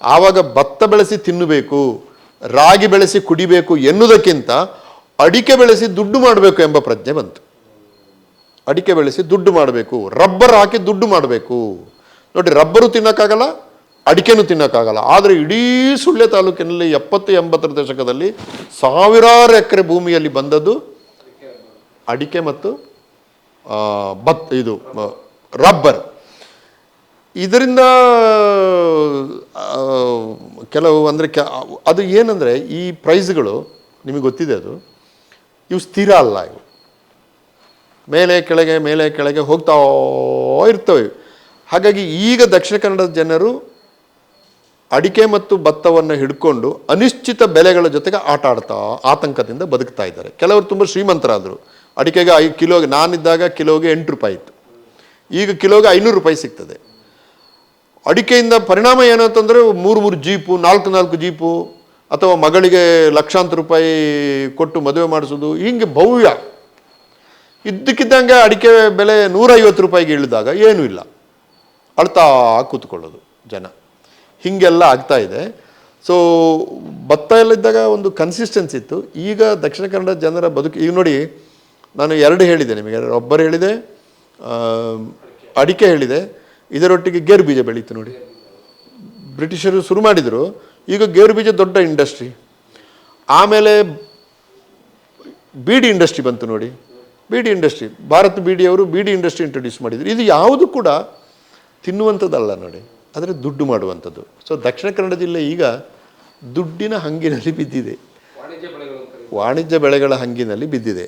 ಆವಾಗ ಭತ್ತ ಬೆಳೆಸಿ ತಿನ್ನಬೇಕು, ರಾಗಿ ಬೆಳೆಸಿ ಕುಡಿಬೇಕು ಎನ್ನುವುದಕ್ಕಿಂತ ಅಡಿಕೆ ಬೆಳೆಸಿ ದುಡ್ಡು ಮಾಡಬೇಕು ಎಂಬ ಪ್ರಜ್ಞೆ ಬಂತು. ಅಡಿಕೆ ಬೆಳೆಸಿ ದುಡ್ಡು ಮಾಡಬೇಕು, ರಬ್ಬರ್ ಹಾಕಿ ದುಡ್ಡು ಮಾಡಬೇಕು. ನೋಡಿ, ರಬ್ಬರು ತಿನ್ನೋಕ್ಕಾಗಲ್ಲ, ಅಡಿಕೆನೂ ತಿನ್ನೋಕ್ಕಾಗಲ್ಲ. ಆದರೆ ಇಡೀ ಸುಳ್ಯ ತಾಲೂಕಿನಲ್ಲಿ ಎಪ್ಪತ್ತು, ಎಂಬತ್ತರ ದಶಕದಲ್ಲಿ ಸಾವಿರಾರು ಎಕರೆ ಭೂಮಿಯಲ್ಲಿ ಬಂದದ್ದು ಅಡಿಕೆ ಮತ್ತು ಭತ್ ಇದು ರಬ್ಬರ್. ಇದರಿಂದ ಕೆಲವು ಅಂದರೆ ಕೆ, ಅದು ಏನಂದರೆ ಈ ಪ್ರೈಸ್ಗಳು, ನಿಮಗೆ ಗೊತ್ತಿದೆ ಅದು, ಇವು ಸ್ಥಿರ ಅಲ್ಲ ಇವು. ಮೇಲೆ, ಕೆಳಗೆ ಮೇಲೆ, ಕೆಳಗೆ ಹೋಗ್ತಾ ಇರ್ತವೆ. ಹಾಗಾಗಿ ಈಗ ದಕ್ಷಿಣ ಕನ್ನಡದ ಜನರು ಅಡಿಕೆ ಮತ್ತು ಭತ್ತವನ್ನು ಹಿಡ್ಕೊಂಡು ಅನಿಶ್ಚಿತ ಬೆಲೆಗಳ ಜೊತೆಗೆ ಆಟ ಆಡ್ತಾ, ಆತಂಕದಿಂದ ಬದುಕ್ತಾ ಇದ್ದಾರೆ. ಕೆಲವರು ತುಂಬ ಶ್ರೀಮಂತರಾದರು. ಅಡಿಕೆಗೆ ಐ ಕಿಲೋಗೆ, ನಾನಿದ್ದಾಗ ಕಿಲೋಗೆ ಎಂಟು ರೂಪಾಯಿ ಇತ್ತು. ಈಗ ಕಿಲೋಗೆ ಐನೂರು ರೂಪಾಯಿ ಸಿಗ್ತದೆ. ಅಡಿಕೆಯಿಂದ ಪರಿಣಾಮ ಏನು ಅಂತಂದರೆ ಮೂರು ಮೂರು ಜೀಪು, ನಾಲ್ಕು ನಾಲ್ಕು ಜೀಪು, ಅಥವಾ ಮಗಳಿಗೆ ಲಕ್ಷಾಂತರ ರೂಪಾಯಿ ಕೊಟ್ಟು ಮದುವೆ ಮಾಡಿಸೋದು, ಹಿಂಗೆ ಭವ್ಯ. ಇದ್ದಕ್ಕಿದ್ದಂಗೆ ಅಡಿಕೆ ಬೆಲೆ ನೂರೈವತ್ತು ರೂಪಾಯಿಗೆ ಇಳಿದಾಗ ಏನೂ ಇಲ್ಲ. ಅಳ್ತಾ ಕೂತ್ಕೊಳ್ಳೋದು ಜನ. ಹೀಗೆಲ್ಲ ಆಗ್ತಾ ಇದೆ. ಸೊ ಭತ್ತ ಎಲ್ಲ ಇದ್ದಾಗ ಒಂದು ಕನ್ಸಿಸ್ಟೆನ್ಸಿ ಇತ್ತು. ಈಗ ದಕ್ಷಿಣ ಕನ್ನಡ ಜನರ ಬದುಕು, ಈಗ ನೋಡಿ ನಾನು ಎರಡು ಹೇಳಿದೆ ನಿಮಗೆ ರಬ್ಬರ್ ಹೇಳಿದೆ ಅಡಿಕೆ ಹೇಳಿದೆ ಇದರೊಟ್ಟಿಗೆ ಗೇರು ಬೀಜ ಬೆಳೀತು ನೋಡಿ. ಬ್ರಿಟಿಷರು ಶುರು ಮಾಡಿದರು ಈಗ ಗೇರು ಬೀಜ ದೊಡ್ಡ ಇಂಡಸ್ಟ್ರಿ. ಆಮೇಲೆ ಬೀಡಿ ಇಂಡಸ್ಟ್ರಿ ಬಂತು ನೋಡಿ. ಬೀಡಿ ಇಂಡಸ್ಟ್ರಿ ಭಾರತ್ ಬೀಡಿಯವರು ಬೀಡಿ ಇಂಡಸ್ಟ್ರಿ ಇಂಟ್ರೊಡ್ಯೂಸ್ ಮಾಡಿದರು. ಇದು ಯಾವುದು ಕೂಡ ತಿನ್ನುವಂಥದ್ದಲ್ಲ ನೋಡಿ ಆದರೆ ದುಡ್ಡು ಮಾಡುವಂಥದ್ದು. ಸೊ ದಕ್ಷಿಣ ಕನ್ನಡ ಜಿಲ್ಲೆ ಈಗ ದುಡ್ಡಿನ ಹಂಗಿನಲ್ಲಿ ಬಿದ್ದಿದೆ. ವಾಣಿಜ್ಯ ಬೆಳೆಗಳು ಹಂಗಿನಲ್ಲಿ ಬಿದ್ದಿದೆ.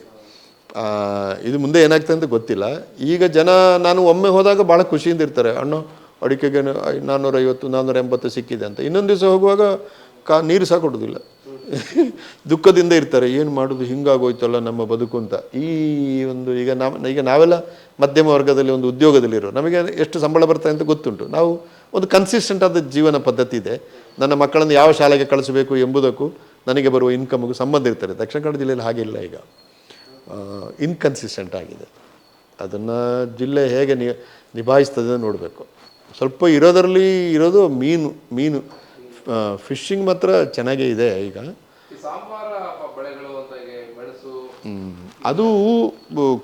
ಇದು ಮುಂದೆ ಏನಾಗ್ತದೆ ಅಂತ ಗೊತ್ತಿಲ್ಲ. ಈಗ ಜನ, ನಾನು ಒಮ್ಮೆ ಹೋದಾಗ ಭಾಳ ಖುಷಿಯಿಂದ ಇರ್ತಾರೆ. ಅಣ್ಣ, ಅಡಿಕೆಗೆ ನಾನ್ನೂರೈವತ್ತು ನಾನ್ನೂರ ಎಂಬತ್ತು ಸಿಕ್ಕಿದೆ ಅಂತ. ಇನ್ನೊಂದು ದಿವಸ ಹೋಗುವಾಗ ಕಾ, ನೀರು ಸಹ ಕೊಡೋದಿಲ್ಲ. ದುಃಖದಿಂದ ಇರ್ತಾರೆ. ಏನು ಮಾಡೋದು? ಹಿಂಗಾಗೋಯ್ತಲ್ಲ ನಮ್ಮ ಬದುಕು ಅಂತ. ಈ ಒಂದು, ಈಗ ನಾವು, ಈಗ ನಾವೆಲ್ಲ ಮಧ್ಯಮ ವರ್ಗದಲ್ಲಿ ಒಂದು ಉದ್ಯೋಗದಲ್ಲಿರೋ, ನಮಗೆ ಎಷ್ಟು ಸಂಬಳ ಬರ್ತದೆ ಅಂತ ಗೊತ್ತುಂಟು. ನಾವು ಒಂದು ಕನ್ಸಿಸ್ಟೆಂಟ್ ಆದ ಜೀವನ ಪದ್ಧತಿ ಇದೆ. ನನ್ನ ಮಕ್ಕಳನ್ನು ಯಾವ ಶಾಲೆಗೆ ಕಳಿಸಬೇಕು ಎಂಬುದಕ್ಕೂ ನನಗೆ ಬರುವ ಇನ್ಕಮ್ಗೂ ಸಂಬಂಧ ಇರ್ತಾರೆ ದಕ್ಷಿಣ ಕನ್ನಡ ಜಿಲ್ಲೆಯಲ್ಲಿ ಹಾಗಿಲ್ಲ ಈಗ. ಇನ್ಕನ್ಸಿಸ್ಟೆಂಟ್ ಆಗಿದೆ. ಅದನ್ನು ಜಿಲ್ಲೆ ಹೇಗೆ ನಿ ನಿಭಾಯಿಸ್ತದೆ ನೋಡಬೇಕು. ಸ್ವಲ್ಪ ಇರೋದರಲ್ಲಿ ಇರೋದು ಮೀನು ಮೀನು. ಫಿಶಿಂಗ್ ಮಾತ್ರ ಚೆನ್ನಾಗೇ ಇದೆ ಈಗ. ಅದು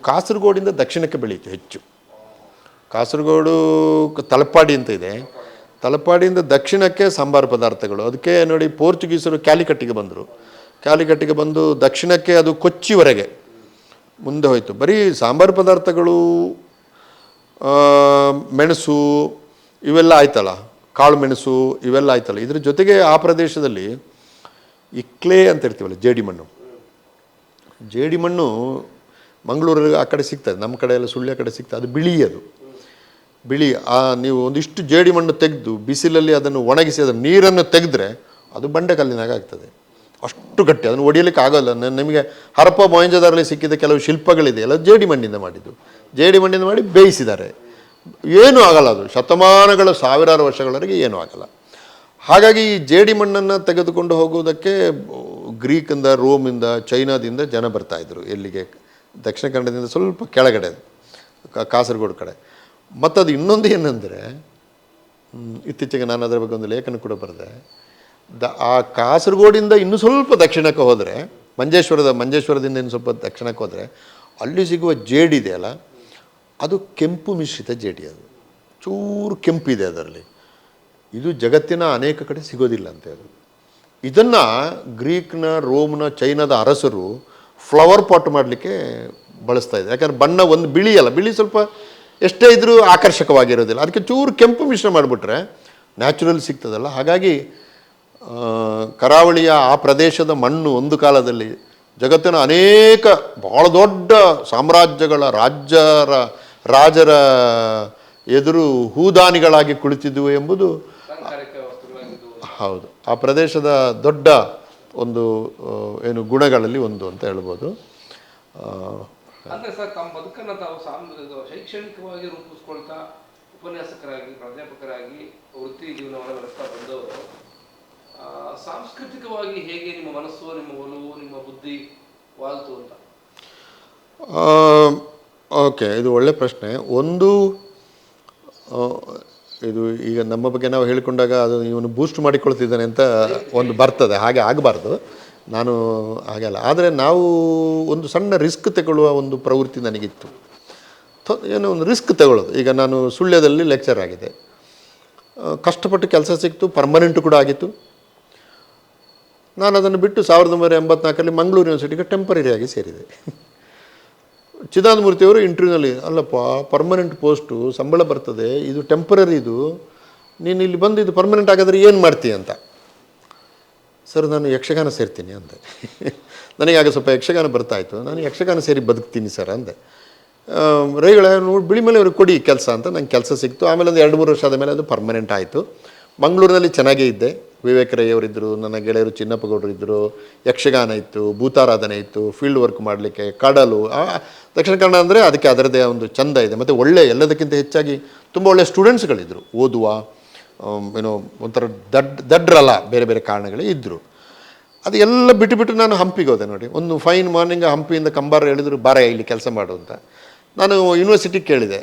ಕಾಸರಗೋಡಿಂದ ದಕ್ಷಿಣಕ್ಕೆ ಬೆಳೀತು ಹೆಚ್ಚು. ಕಾಸರಗೋಡು ತಲಪಾಡಿ ಅಂತ ಇದೆ. ತಲಪಾಡಿಯಿಂದ ದಕ್ಷಿಣಕ್ಕೆ ಸಾಂಬಾರು ಪದಾರ್ಥಗಳು. ಅದಕ್ಕೆ ನೋಡಿ ಪೋರ್ಚುಗೀಸರು ಕ್ಯಾಲಿಕಟ್ಟಿಗೆ ಬಂದರು. ಕ್ಯಾಲಿಕಟ್ಟಿಗೆ ಬಂದು ದಕ್ಷಿಣಕ್ಕೆ ಅದು ಕೊಚ್ಚಿವರೆಗೆ. ಮುಂದೆ ಹೋಯಿತು. ಬರೀ ಸಾಂಬಾರು ಪದಾರ್ಥಗಳು ಮೆಣಸು, ಇವೆಲ್ಲ ಆಯ್ತಲ್ಲ? ಕಾಳು ಮೆಣಸು, ಇವೆಲ್ಲ ಆಯ್ತಲ್ಲ? ಇದ್ರ ಜೊತೆಗೆ ಆ ಪ್ರದೇಶದಲ್ಲಿ ಇಕ್ಲೆ ಅಂತ ಇರ್ತೀವಲ್ಲ, ಜೇಡಿ ಮಣ್ಣು. ಜೇಡಿ ಮಣ್ಣು ಮಂಗಳೂರಲ್ಲಿ ಆ ಕಡೆ ಸಿಗ್ತದೆ. ನಮ್ಮ ಕಡೆ ಎಲ್ಲ ಸುಳ್ಯ ಕಡೆ ಸಿಗ್ತದೆ. ಅದು ಬಿಳಿ ಅದು. ಬಿಳಿ, ಆ, ನೀವು ಒಂದಿಷ್ಟು ಜೇಡಿ ಮಣ್ಣು ತೆಗೆದು ಬಿಸಿಲಲ್ಲಿ ಅದನ್ನು ಒಣಗಿಸಿ ಅದನ್ನು ನೀರನ್ನು ತೆಗೆದ್ರೆ ಅದು ಬಂಡೆಕಲ್ಲಿನಾಗ ಆಗ್ತದೆ. ಅಷ್ಟು ಗಟ್ಟಿ, ಅದನ್ನು ಒಡೆಯಲಿಕ್ಕೆ ಆಗೋಲ್ಲ. ನಿಮಗೆ ಹರಪ್ಪ ಮೊಹಂಜದಾರಲ್ಲಿ ಸಿಕ್ಕಿದ ಕೆಲವು ಶಿಲ್ಪಗಳಿದೆ, ಎಲ್ಲ ಜೇಡಿ ಮಣ್ಣಿಂದ ಮಾಡಿದ್ದು. ಜೇಡಿ ಮಣ್ಣಿಂದ ಮಾಡಿ ಬೇಯಿಸಿದ್ದಾರೆ. ಏನೂ ಆಗಲ್ಲ ಅದು. ಶತಮಾನಗಳ ಸಾವಿರಾರು ವರ್ಷಗಳವರೆಗೆ ಏನೂ ಆಗಲ್ಲ. ಹಾಗಾಗಿ ಈ ಜೇಡಿ ಮಣ್ಣನ್ನು ತೆಗೆದುಕೊಂಡು ಹೋಗುವುದಕ್ಕೆ ಗ್ರೀಕಿಂದ ರೋಮಿಂದ ಚೈನಾದಿಂದ ಜನ ಬರ್ತಾಯಿದ್ರು ಎಲ್ಲಿಗೆ? ದಕ್ಷಿಣ ಕನ್ನಡದಿಂದ ಸ್ವಲ್ಪ ಕೆಳಗಡೆ ಕಾಸರಗೋಡು ಕಡೆ. ಮತ್ತದು ಇನ್ನೊಂದು ಏನಂದರೆ ಇತ್ತೀಚೆಗೆ ನಾನು ಅದರ ಬಗ್ಗೆ ಒಂದು ಲೇಖನ ಕೂಡ ಬರೆದೆ. ದ, ಆ ಕಾಸರಗೋಡಿಂದ ಇನ್ನೂ ಸ್ವಲ್ಪ ದಕ್ಷಿಣಕ್ಕೆ ಹೋದರೆ, ಮಂಜೇಶ್ವರದ, ಮಂಜೇಶ್ವರದಿಂದ ಇನ್ನು ಸ್ವಲ್ಪ ದಕ್ಷಿಣಕ್ಕೆ ಹೋದರೆ, ಅಲ್ಲಿ ಸಿಗುವ ಜೇಡಿ ಇದೆಯಲ್ಲ ಅದು ಕೆಂಪು ಮಿಶ್ರಿತ ಜೇಡಿ ಅದು. ಚೂರು ಕೆಂಪಿದೆ ಅದರಲ್ಲಿ. ಇದು ಜಗತ್ತಿನ ಅನೇಕ ಕಡೆ ಸಿಗೋದಿಲ್ಲ ಅಂತ ಅದು. ಇದನ್ನು ಗ್ರೀಕ್ನ, ರೋಮ್ನ, ಚೈನಾದ ಅರಸರು ಫ್ಲವರ್ ಪಾಟ್ ಮಾಡಲಿಕ್ಕೆ ಬಳಸ್ತಾ ಇದ್ದಾರೆ. ಯಾಕಂದ್ರೆ ಬಣ್ಣ ಒಂದು ಬಿಳಿ ಅಲ್ಲ, ಬಿಳಿ ಸ್ವಲ್ಪ ಎಷ್ಟೇ ಇದ್ದರೂ ಆಕರ್ಷಕವಾಗಿರೋದಿಲ್ಲ. ಅದಕ್ಕೆ ಚೂರು ಕೆಂಪು ಮಿಶ್ರ ಮಾಡಿಬಿಟ್ರೆ, ನ್ಯಾಚುರಲ್ ಸಿಗ್ತದಲ್ಲ. ಹಾಗಾಗಿ ಕರಾವಳಿಯ ಆ ಪ್ರದೇಶದ ಮಣ್ಣು ಒಂದು ಕಾಲದಲ್ಲಿ ಜಗತ್ತಿನ ಅನೇಕ ಬಹಳ ದೊಡ್ಡ ಸಾಮ್ರಾಜ್ಯಗಳ ರಾಜ್ಯರ ರಾಜರ ಎದುರು ಹೂದಾನಿಗಳಾಗಿ ಕುಳಿತಿದ್ದವು ಎಂಬುದು ಹೌದು. ಆ ಪ್ರದೇಶದ ದೊಡ್ಡ ಒಂದು ಏನು ಗುಣಗಳಲ್ಲಿ ಒಂದು ಅಂತ ಹೇಳ್ಬೋದು. ಸರ್, ತಮ್ಮ ಬದುಕನ್ನ ತಾವು ಶೈಕ್ಷಣಿಕವಾಗಿ ರೂಪಿಸ್ಕೊಳ್ತಾ ಉಪನ್ಯಾಸಕರಾಗಿ, ಪ್ರಾಧ್ಯಾಪಕರಾಗಿ ವೃತ್ತಿ ಜೀವನವನ್ನು ನಡೆಸ್ತಾ ಬಂದವರು. ಸಾಂಸ್ಕೃತಿಕವಾಗಿ ಹೇಗೆ ನಿಮ್ಮ ಮನಸ್ಸು, ನಿಮ್ಮ ಒಲವು, ನಿಮ್ಮ ಬುದ್ಧಿ ವಾಲ್ತು ಅಂತ? ಓಕೆ, ಇದು ಒಳ್ಳೆ ಪ್ರಶ್ನೆ. ಒಂದು ಇದು ಈಗ ನಮ್ಮ ಬಗ್ಗೆ ನಾವು ಹೇಳಿಕೊಂಡಾಗ ಅದು ಇವನು ಬೂಸ್ಟ್ ಮಾಡಿಕೊಳ್ತಿದ್ದಾನೆ ಅಂತ ಒಂದು ಬರ್ತದೆ. ಹಾಗೆ ಆಗಬಾರ್ದು. ನಾನು ಹಾಗಲ್ಲ ಆದರೆ ನಾವು ಒಂದು ಸಣ್ಣ ರಿಸ್ಕ್ ತಗೊಳ್ಳುವ ಒಂದು ಪ್ರವೃತ್ತಿ ನನಗಿತ್ತು. ಏನೋ ಒಂದು ರಿಸ್ಕ್ ತಗೊಳ್ಳೋದು. ಈಗ ನಾನು ಸುಳ್ಯದಲ್ಲಿ ಲೆಕ್ಚರ್ ಆಗಿದೆ. ಕಷ್ಟಪಟ್ಟು ಕೆಲಸ ಸಿಕ್ತು ಪರ್ಮನೆಂಟ್ ಕೂಡ ಆಗಿತ್ತು. ನಾನು ಅದನ್ನು ಬಿಟ್ಟು ಸಾವಿರದ ಒಂಬೈನೂರ ಎಂಬತ್ನಾಲ್ಕರಲ್ಲಿ ಮಂಗಳೂರು ಯೂನಿವರ್ಸಿಟಿಗೆ ಟೆಂಪರರಿ ಆಗಿ ಸೇರಿದೆ. ಚಿದಾನಮೂರ್ತಿಯವರು ಇಂಟರ್ವ್ಯೂನಲ್ಲಿ ಅಲ್ಲಪ್ಪ ಪರ್ಮನೆಂಟ್ ಪೋಸ್ಟು ಸಂಬಳ ಬರ್ತದೆ, ಇದು ಟೆಂಪರರಿ ಇದು. ನೀನು ಇಲ್ಲಿ ಬಂದು ಇದು ಪರ್ಮನೆಂಟ್ ಆಗಿದ್ರೆ ಏನು ಮಾಡ್ತೀಯ ಅಂತ. ಸರ್, ನಾನು ಯಕ್ಷಗಾನ ಸೇರ್ತೀನಿ ಅಂದೆ. ನನಗೆ ಆಗ ಸ್ವಲ್ಪ ಯಕ್ಷಗಾನ ಬರ್ತಾಯಿತ್ತು ನಾನು ಯಕ್ಷಗಾನ ಸೇರಿ ಬದುಕ್ತೀನಿ ಸರ್ ಅಂದೆ. ರೈಗಳ ನೋಡಿ ಬಿಳಿ ಮೇಲೆ ಅವ್ರಿಗೆ ಕೊಡಿ ಕೆಲಸ ಅಂತ ನಂಗೆ ಕೆಲಸ ಸಿಕ್ತು. ಆಮೇಲೆ ಒಂದು ಎರಡು ಮೂರು ವರ್ಷ ಆದ ಮೇಲೆ ಅದು ಪರ್ಮನೆಂಟ್ ಆಯಿತು. ಮಂಗಳೂರಿನಲ್ಲಿ ಚೆನ್ನಾಗೇ ಇದ್ದೆ. ವಿವೇಕ ರೈ ನನ್ನ ಗೆಳೆಯರು ಚಿನ್ನಪ್ಪ ಗೌಡರು ಇದ್ದರು ಯಕ್ಷಗಾನ ಇತ್ತು, ಭೂತಾರಾಧನೆ ಇತ್ತು ಫೀಲ್ಡ್ ವರ್ಕ್ ಮಾಡಲಿಕ್ಕೆ, ಕಡಲು ದಕ್ಷಿಣ ಕನ್ನಡ ಅಂದರೆ ಅದಕ್ಕೆ ಅದರದೇ ಒಂದು ಚಂದ ಇದೆ. ಮತ್ತು ಒಳ್ಳೆಯ ಎಲ್ಲದಕ್ಕಿಂತ ಹೆಚ್ಚಾಗಿ ತುಂಬ ಒಳ್ಳೆಯ ಸ್ಟೂಡೆಂಟ್ಸ್ಗಳಿದ್ದರು ಓದುವ ಏನೋ ಒಂಥರ ದಡ್, ದಡ್ರಲ್ಲ, ಬೇರೆ ಬೇರೆ ಕಾರಣಗಳೇ ಇದ್ದರು ಅದು ಎಲ್ಲ ಬಿಟ್ಟು ಬಿಟ್ಟು ನಾನು ಹಂಪಿಗೆ ಹೋದೆ ನೋಡಿ. ಒಂದು ಫೈನ್ ಮಾರ್ನಿಂಗ್ ಹಂಪಿಯಿಂದ ಕಂಬಾರ ಹೇಳಿದ್ರು ಬಾರೆ, ಇಲ್ಲಿ ಕೆಲಸ ಮಾಡು ಅಂತ. ನಾನು ಯೂನಿವರ್ಸಿಟಿಗೆ ಕೇಳಿದೆ.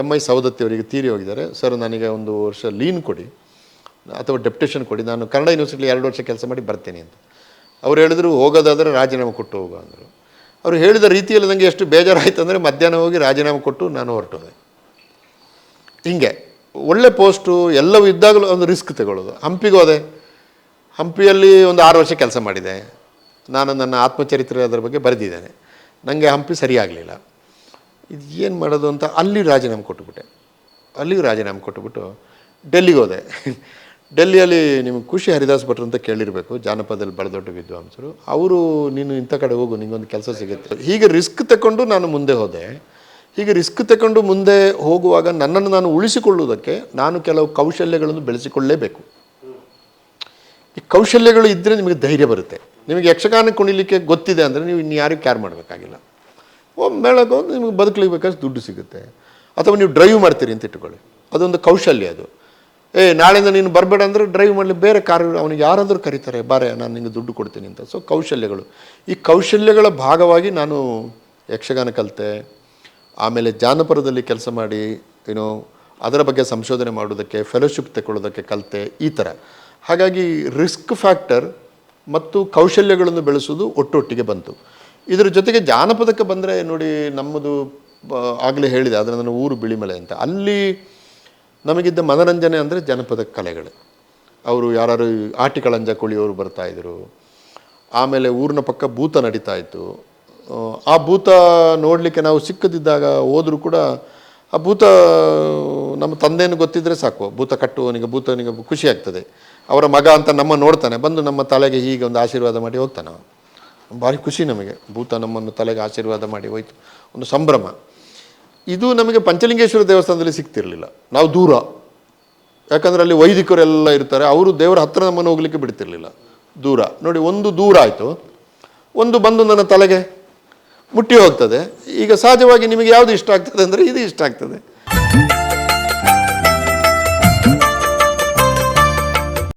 ಎಂ ಐ ಸವದತ್ತಿ ಅವರಿಗೆ ತೀರಿ ಹೋಗಿದ್ದಾರೆ. ಸರ್, ನನಗೆ ಒಂದು ವರ್ಷ ಲೀನ್ ಕೊಡಿ. ಅಥವಾ ಡೆಪ್ಟೇಷನ್ ಕೊಡಿ. ನಾನು ಕನ್ನಡ ಯೂನಿವರ್ಸಿಟಿಲಿ ಎರಡು ವರ್ಷ ಕೆಲಸ ಮಾಡಿ ಬರ್ತೇನೆ ಅಂತ. ಅವ್ರು ಹೇಳಿದ್ರು, ಹೋಗೋದಾದರೆ ರಾಜೀನಾಮೆ ಕೊಟ್ಟು ಹೋಗು ಅಂದರು. ಅವರು ಹೇಳಿದ ರೀತಿಯಲ್ಲಿ ನನಗೆ ಎಷ್ಟು ಬೇಜಾರಾಯಿತು ಅಂದರೆ ಮಧ್ಯಾಹ್ನ ಹೋಗಿ ರಾಜೀನಾಮೆ ಕೊಟ್ಟು ನಾನು ಹೊರಟೋದೆ. ಹಿಂಗೆ, ಒಳ್ಳೆ ಪೋಸ್ಟು ಎಲ್ಲವೂ ಇದ್ದಾಗಲೂ ಒಂದು ರಿಸ್ಕ್ ತಗೊಳ್ಳೋದು. ಹಂಪಿಗೆ ಹೋದೆ. ಹಂಪಿಯಲ್ಲಿ ಒಂದು ಆರು ವರ್ಷ ಕೆಲಸ ಮಾಡಿದೆ. ನಾನು ನನ್ನ ಆತ್ಮಚರಿತ್ರೆ ಅದರ ಬಗ್ಗೆ ಬರೆದಿದ್ದೇನೆ. ನನಗೆ ಹಂಪಿ ಸರಿಯಾಗಲಿಲ್ಲ. ಇದು ಏನು ಮಾಡೋದು ಅಂತ ಅಲ್ಲಿ ರಾಜೀನಾಮೆ ಕೊಟ್ಟುಬಿಟ್ಟೆ. ಅಲ್ಲಿಗೂ ರಾಜೀನಾಮೆ ಕೊಟ್ಟುಬಿಟ್ಟು ಡೆಲ್ಲಿಗೆ ಹೋದೆ. ಡೆಲ್ಲಿಯಲ್ಲಿ ನಿಮಗೆ ಖುಷಿ ಹರಿದಾಸ್ ಭಟ್ರು ಅಂತ ಕೇಳಿರಬೇಕು, ಜಾನಪದದಲ್ಲಿ ಬಹಳ ದೊಡ್ಡ ವಿದ್ವಾಂಸರು. ಅವರು ನೀನು ಇಂಥ ಕಡೆ ಹೋಗು, ನಿಂಗೊಂದು ಕೆಲಸ ಸಿಗುತ್ತೆ. ಹೀಗೆ ರಿಸ್ಕ್ ತಗೊಂಡು ನಾನು ಮುಂದೆ ಹೋದೆ. ಹೀಗೆ ರಿಸ್ಕ್ ತಗೊಂಡು ಮುಂದೆ ಹೋಗುವಾಗ ನನ್ನನ್ನು ನಾನು ಉಳಿಸಿಕೊಳ್ಳುವುದಕ್ಕೆ ನಾನು ಕೆಲವು ಕೌಶಲ್ಯಗಳನ್ನು ಬೆಳೆಸಿಕೊಳ್ಳಲೇಬೇಕು ಈ ಕೌಶಲ್ಯಗಳು ಇದ್ದರೆ ನಿಮಗೆ ಧೈರ್ಯ ಬರುತ್ತೆ. ನಿಮಗೆ ಯಕ್ಷಗಾನ ಕುಣಿಲಿಕ್ಕೆ ಗೊತ್ತಿದೆ ಅಂದರೆ ನೀವು ಇನ್ನು ಯಾರಿಗೂ ಕ್ಯಾರ್ ಮಾಡಬೇಕಾಗಿಲ್ಲ. ಒಮ್ಮೆ ಮೇಳಕ್ಕೆ ನಿಮಗೆ ಬದುಕಲಿಕ್ಕೆ ಬೇಕಾದ್ರೆ ದುಡ್ಡು ಸಿಗುತ್ತೆ. ಅಥವಾ ನೀವು ಡ್ರೈವ್ ಮಾಡ್ತೀರಿ ಅಂತ ಇಟ್ಕೊಳ್ಳಿ ಅದೊಂದು ಕೌಶಲ್ಯ ಅದು. ಏ, ನಾಳೆಯಿಂದ ನೀನು ಬರಬೇಡ ಅಂದರೆ ಡ್ರೈವ್ ಮಾಡಲಿ. ಬೇರೆ ಕಾರ್ ಅವನಿಗೆ ಯಾರಾದರೂ ಕರೀತಾರೆ, ಬಾರೆ, ನಾನು ನಿಮಗೆ ದುಡ್ಡು ಕೊಡ್ತೀನಿ ಅಂತ. ಸೊ ಕೌಶಲ್ಯಗಳು. ಈ ಕೌಶಲ್ಯಗಳ ಭಾಗವಾಗಿ ನಾನು ಯಕ್ಷಗಾನ ಕಲಿತೆ, ಆಮೇಲೆ ಜಾನಪದದಲ್ಲಿ ಕೆಲಸ ಮಾಡಿ ಏನೋ ಅದರ ಬಗ್ಗೆ ಸಂಶೋಧನೆ ಮಾಡೋದಕ್ಕೆ ಫೆಲೋಶಿಪ್ ತಗೊಳ್ಳೋದಕ್ಕೆ ಕಲಿತೆ, ಈ ಥರ ಹಾಗಾಗಿ ರಿಸ್ಕ್ ಫ್ಯಾಕ್ಟರ್ ಮತ್ತು ಕೌಶಲ್ಯಗಳನ್ನು ಬೆಳೆಸೋದು ಒಟ್ಟೊಟ್ಟಿಗೆ ಬಂತು. ಇದರ ಜೊತೆಗೆ ಜಾನಪದಕ್ಕೆ ಬಂದರೆ ನೋಡಿ ನಮ್ಮದು ಆಗಲೇ ಹೇಳಿದೆ ಅದರ ನನ್ನ ಊರು ಬಿಳಿಮಲೆ ಅಂತ. ಅಲ್ಲಿ ನಮಗಿದ್ದ ಮನರಂಜನೆ ಅಂದರೆ ಜನಪದ ಕಲೆಗಳು. ಅವರು ಯಾರು ಆಟಿಕಳಂಜ ಕುಳಿಯೋರು ಬರ್ತಾಯಿದ್ರು ಆಮೇಲೆ ಊರಿನ ಪಕ್ಕ ಭೂತ ನಡೀತಾ ಇತ್ತು. ಆ, ಭೂತ ನೋಡಲಿಕ್ಕೆ ನಾವು ಸಿಕ್ಕದಿದ್ದಾಗ ಹೋದರೂ ಕೂಡ ಆ ಭೂತ ನಮ್ಮ ತಂದೆಯನ್ನು ಗೊತ್ತಿದ್ದರೆ ಸಾಕು. ಭೂತ ಕಟ್ಟುವವನಿಗೆ ಭೂತನಿಗೆ ಖುಷಿ ಆಗ್ತದೆ. ಅವರ ಮಗ ಅಂತ ನಮ್ಮ ನೋಡ್ತಾನೆ. ಬಂದು ನಮ್ಮ ತಲೆಗೆ ಹೀಗೆ ಒಂದು ಆಶೀರ್ವಾದ ಮಾಡಿ ಹೋಗ್ತಾನೆ. ಭಾರಿ ಖುಷಿ ನಮಗೆ. ಭೂತ ನಮ್ಮನ್ನು ತಲೆಗೆ ಆಶೀರ್ವಾದ ಮಾಡಿ ಹೋಯ್ತು. ಒಂದು ಸಂಭ್ರಮ. ಇದು ನಮಗೆ ಪಂಚಲಿಂಗೇಶ್ವರ ದೇವಸ್ಥಾನದಲ್ಲಿ ಸಿಗ್ತಿರಲಿಲ್ಲ. ನಾವು ದೂರ. ಯಾಕಂದರೆ ಅಲ್ಲಿ ವೈದಿಕರೆಲ್ಲ ಇರ್ತಾರೆ, ಅವರು ದೇವರ ಹತ್ರ ನಮ್ಮನ್ನು ಹೋಗ್ಲಿಕ್ಕೆ ಬಿಡ್ತಿರಲಿಲ್ಲ. ದೂರ. ನೋಡಿ, ಒಂದು ದೂರ ಆಯಿತು. ಒಂದು ಬಂದು ನನ್ನ ತಲೆಗೆ ಮುಟ್ಟಿ ಹೋಗ್ತದೆ. ಈಗ ಸಹಜವಾಗಿ ನಿಮಗೆ ಯಾವುದು ಇಷ್ಟ ಆಗ್ತದೆ ಅಂದರೆ ಇದು ಇಷ್ಟ ಆಗ್ತದೆ.